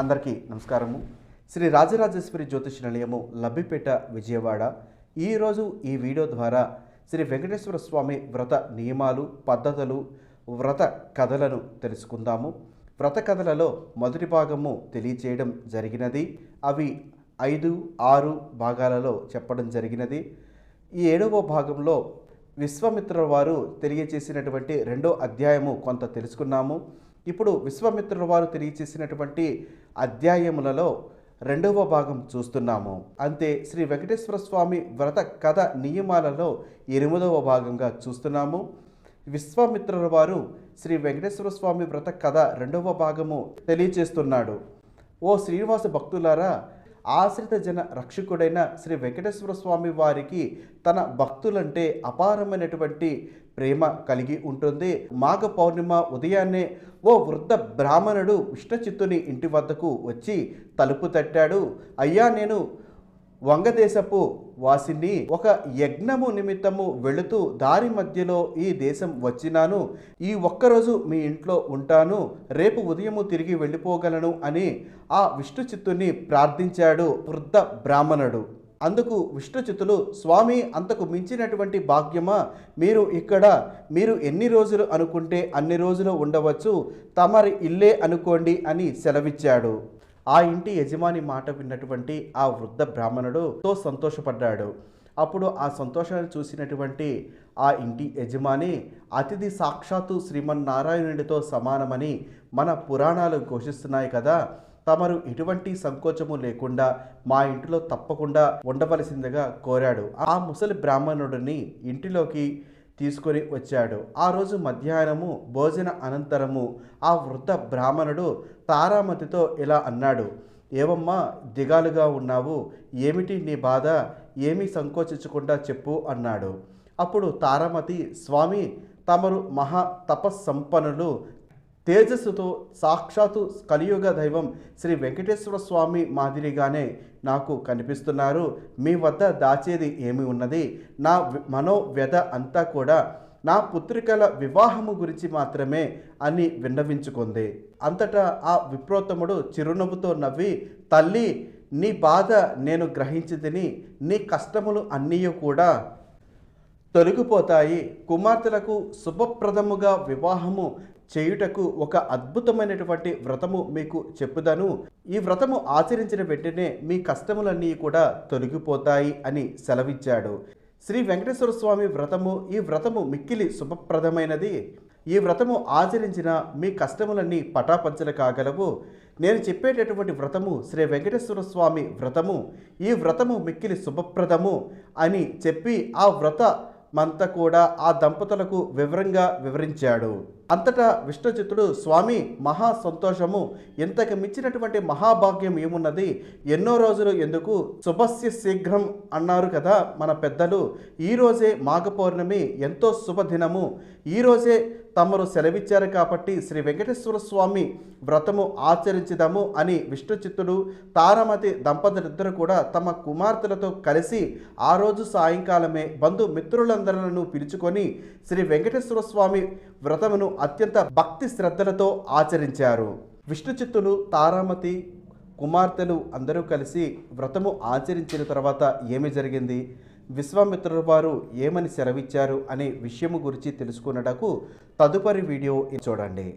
అందరికీ నమస్కారము. శ్రీ రాజరాజేశ్వరి జ్యోతిష నిలయము లబ్బిపేట విజయవాడ. ఈరోజు ఈ వీడియో ద్వారా శ్రీ వెంకటేశ్వర స్వామి వ్రత నియమాలు పద్ధతులు వ్రత కథలను తెలుసుకుందాము. వ్రత కథలలో మొదటి భాగము తెలియచేయడం జరిగినది. అవి ఐదు ఆరు భాగాలలో చెప్పడం జరిగినది. ఈ ఏడవ భాగంలో విశ్వామిత్రుల వారు తెలియచేసినటువంటి రెండో అధ్యాయము కొంత తెలుసుకున్నాము. ఇప్పుడు విశ్వామిత్రుల వారు తెలియచేసినటువంటి అధ్యాయములలో రెండవ భాగం చూస్తున్నాము. అంతే శ్రీ వెంకటేశ్వర స్వామి వ్రత కథ నియమాలలో ఎనిమిదవ భాగంగా చూస్తున్నాము. విశ్వామిత్రుల వారు శ్రీ వెంకటేశ్వర స్వామి వ్రత కథ రెండవ భాగము తెలియచేస్తున్నాడు. ఓ శ్రీనివాస భక్తులారా ఆశ్రిత జన రక్షకుడైన శ్రీ వెంకటేశ్వర స్వామి వారికి తన భక్తులంటే అపారమైనటువంటి ప్రేమ కలిగి ఉంటుంది. మాఘ పౌర్ణిమ ఉదయాన్నే ఓ వృద్ధ బ్రాహ్మణుడు విష్ణచిత్తుని ఇంటి వద్దకు వచ్చి తలుపు తట్టాడు. అయ్యా నేను వంగదేశపు వాసిని ఒక యజ్ఞము నిమిత్తము వెళుతూ దారి మధ్యలో ఈ దేశం వచ్చినాను. ఈ ఒక్కరోజు మీ ఇంట్లో ఉంటాను. రేపు ఉదయము తిరిగి వెళ్ళిపోగలను అని ఆ విష్ణుచిత్తుని ప్రార్థించాడు వృద్ధ బ్రాహ్మణుడు. అందుకు విష్ణుచితులు స్వామి అంతకు మించినటువంటి భాగ్యమా? మీరు ఇక్కడ మీరు ఎన్ని రోజులు అనుకుంటే అన్ని రోజులు ఉండవచ్చు. తమరి ఇల్లే అనుకోండి అని సెలవిచ్చాడు. ఆ ఇంటి యజమాని మాట విన్నటువంటి ఆ వృద్ధ బ్రాహ్మణుడు తో సంతోషపడ్డాడు. అప్పుడు ఆ సంతోషాన్ని చూసినటువంటి ఆ ఇంటి యజమాని అతిథి సాక్షాత్తు శ్రీమన్నారాయణుడితో సమానమని మన పురాణాలు ఘోషిస్తున్నాయి కదా. తమరు ఎటువంటి సంకోచము లేకుండా మా ఇంటిలో తప్పకుండా ఉండవలసిందిగా కోరాడు. ఆ ముసలి బ్రాహ్మణుడిని ఇంటిలోకి తీసుకొని వచ్చాడు. ఆ రోజు మధ్యాహ్నము భోజన అనంతరము ఆ వృద్ధ బ్రాహ్మణుడు తారామతితో ఇలా అన్నాడు ఏవమ్మా దిగాలుగా ఉన్నావు ఏమిటి నీ బాధ? ఏమీ సంకోచించకుండా చెప్పు అన్నాడు. అప్పుడు తారామతి స్వామి తమరు మహా తపస్సంపన్నులు తేజస్సుతో సాక్షాత్తు కలియుగ దైవం శ్రీ వెంకటేశ్వర స్వామి మాదిరిగానే నాకు కనిపిస్తున్నారు. మీ వద్ద దాచేది ఏమి ఉన్నది? నా మనోవ్యధ అంతా కూడా నా పుత్రికల వివాహము గురించి మాత్రమే అని విన్నవించుకుంది. అంతటా ఆ విప్రోత్తముడు చిరునవ్వుతో నవ్వి తల్లి నీ బాధ నేను గ్రహించితిని నీ కష్టములు అన్నీ కూడా తొలగిపోతాయి. కుమార్తెలకు శుభప్రదముగా వివాహము చేయుటకు ఒక అద్భుతమైనటువంటి వ్రతము మీకు చెప్పుదను. ఈ వ్రతము ఆచరించిన వెంటనే మీ కష్టములన్నీ కూడా తొలగిపోతాయి అని సెలవిచ్చాడు. శ్రీ వెంకటేశ్వర స్వామి వ్రతము ఈ వ్రతము మిక్కిలి శుభప్రదమైనది. ఈ వ్రతము ఆచరించిన మీ కష్టములన్నీ పటాపంచలు కాగలవు. నేను చెప్పేటటువంటి వ్రతము శ్రీ వెంకటేశ్వర స్వామి వ్రతము. ఈ వ్రతము మిక్కిలి శుభప్రదము అని చెప్పి ఆ వ్రత మంత కూడా ఆ దంపతులకు వివరంగా వివరించాడు. అంతటా విష్ణుచిత్తుడు స్వామి మహా సంతోషము. ఇంతకు మించినటువంటి మహాభాగ్యం ఏమున్నది? ఎన్నో రోజులు ఎందుకు? శుభస్య శీఘ్రం అన్నారు కదా మన పెద్దలు. ఈరోజే మాఘ పౌర్ణమి ఎంతో శుభదినము. ఈరోజే తమరు సెలవిచ్చారు కాబట్టి శ్రీ వెంకటేశ్వర స్వామి వ్రతము ఆచరించుదాము అని విష్ణుచిత్తుడు తారామతి దంపతులిద్దరు కూడా తమ కుమార్తెలతో కలిసి ఆ రోజు సాయంకాలమే బంధుమిత్రులందరూ పిలుచుకొని శ్రీ వెంకటేశ్వర స్వామి వ్రతమును అత్యంత భక్తి శ్రద్ధలతో ఆచరించారు. విష్ణుచిత్తులు తారామతి కుమార్తెలు అందరూ కలిసి వ్రతము ఆచరించిన తర్వాత ఏమి జరిగింది? విశ్వామిత్రుల వారు ఏమని సెలవిచ్చారు అనే విషయము గురించి తెలుసుకున్నటకు తదుపరి వీడియో చూడండి.